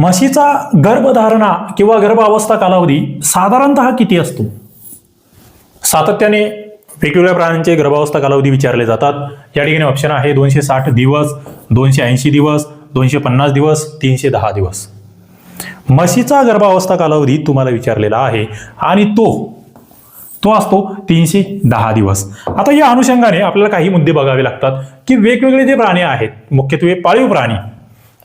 म्हशीचा गर्भधारणा किंवा गर्भावस्था कालावधी साधारणतः किती असतो? सातत्याने वेगवेगळ्या प्राण्यांचे गर्भावस्था कालावधी विचारले जातात. या ठिकाणी ऑप्शन आहे दोनशे साठ दिवस दोनशे ऐंशी दिवस दोनशे पन्नास दिवस तीनशे दहा दिवस. म्हशीचा गर्भावस्था कालावधी तुम्हाला विचारलेला आहे आणि तो तो असतो तीनशे दहा दिवस. आता या अनुषंगाने आपल्याला काही मुद्दे बघावे लागतात की वेगवेगळे जे प्राणी आहेत मुख्यत्वे पाळीव प्राणी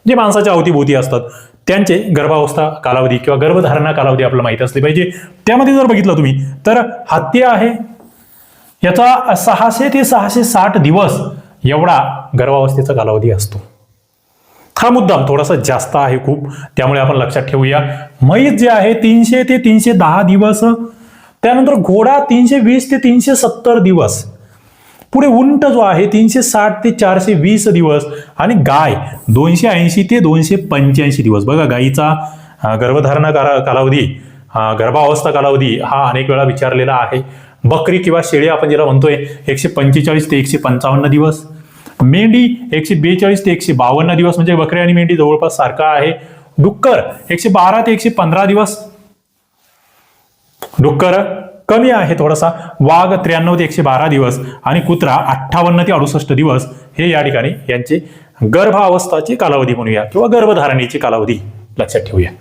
जे माणसाच्या अवतीभोवती असतात त्यांचे गर्भावस्था कालावधी किंवा गर्भधारणा कालावधी आपल्याला माहिती असली पाहिजे. त्यामध्ये जर बघितलं तुम्ही तर हत्ती आहे. याचा सहाशे ते सहाशे साठ दिवस एवढा गर्भावस्थेचा कालावधी असतो. हा मुद्दाम थोडासा जास्त आहे खूप त्यामुळे आपण लक्षात ठेवूया. म्हैस जे आहे तीनशे ते तीनशे दहा दिवस. त्यानंतर घोडा तीनशे वीस ते तीनशे सत्तर दिवस. पुढे उंट जो आहे तीनशे साठ ते चारशे वीस दिवस आणि गाय दोनशे ऐंशी ते दोनशे पंच्याऐंशी दिवस. बघा गायीचा गर्भधारणा कालावधी गर्भावस्था कालावधी हा अनेक वेळा विचारलेला आहे. बकरी किंवा शेळी आपण ज्याला म्हणतोय एकशे पंचेचाळीस ते एकशे पंचावन्न दिवस. मेंढी एकशे बेचाळीस ते एकशे बावन्न दिवस म्हणजे बकरी आणि मेंढी जवळपास सारखा आहे. डुक्कर एकशे बारा ते एकशे पंधरा दिवस. डुक्कर कमी आहे थोडासा. वाघ त्र्याण्णव ते एकशे बारा दिवस आणि कुत्रा अठ्ठावन्न ते अडुसष्ट दिवस हे या ठिकाणी यांची गर्भावस्थाची कालावधी म्हणूया किंवा गर्भधारणेची कालावधी लक्षात ठेवूया.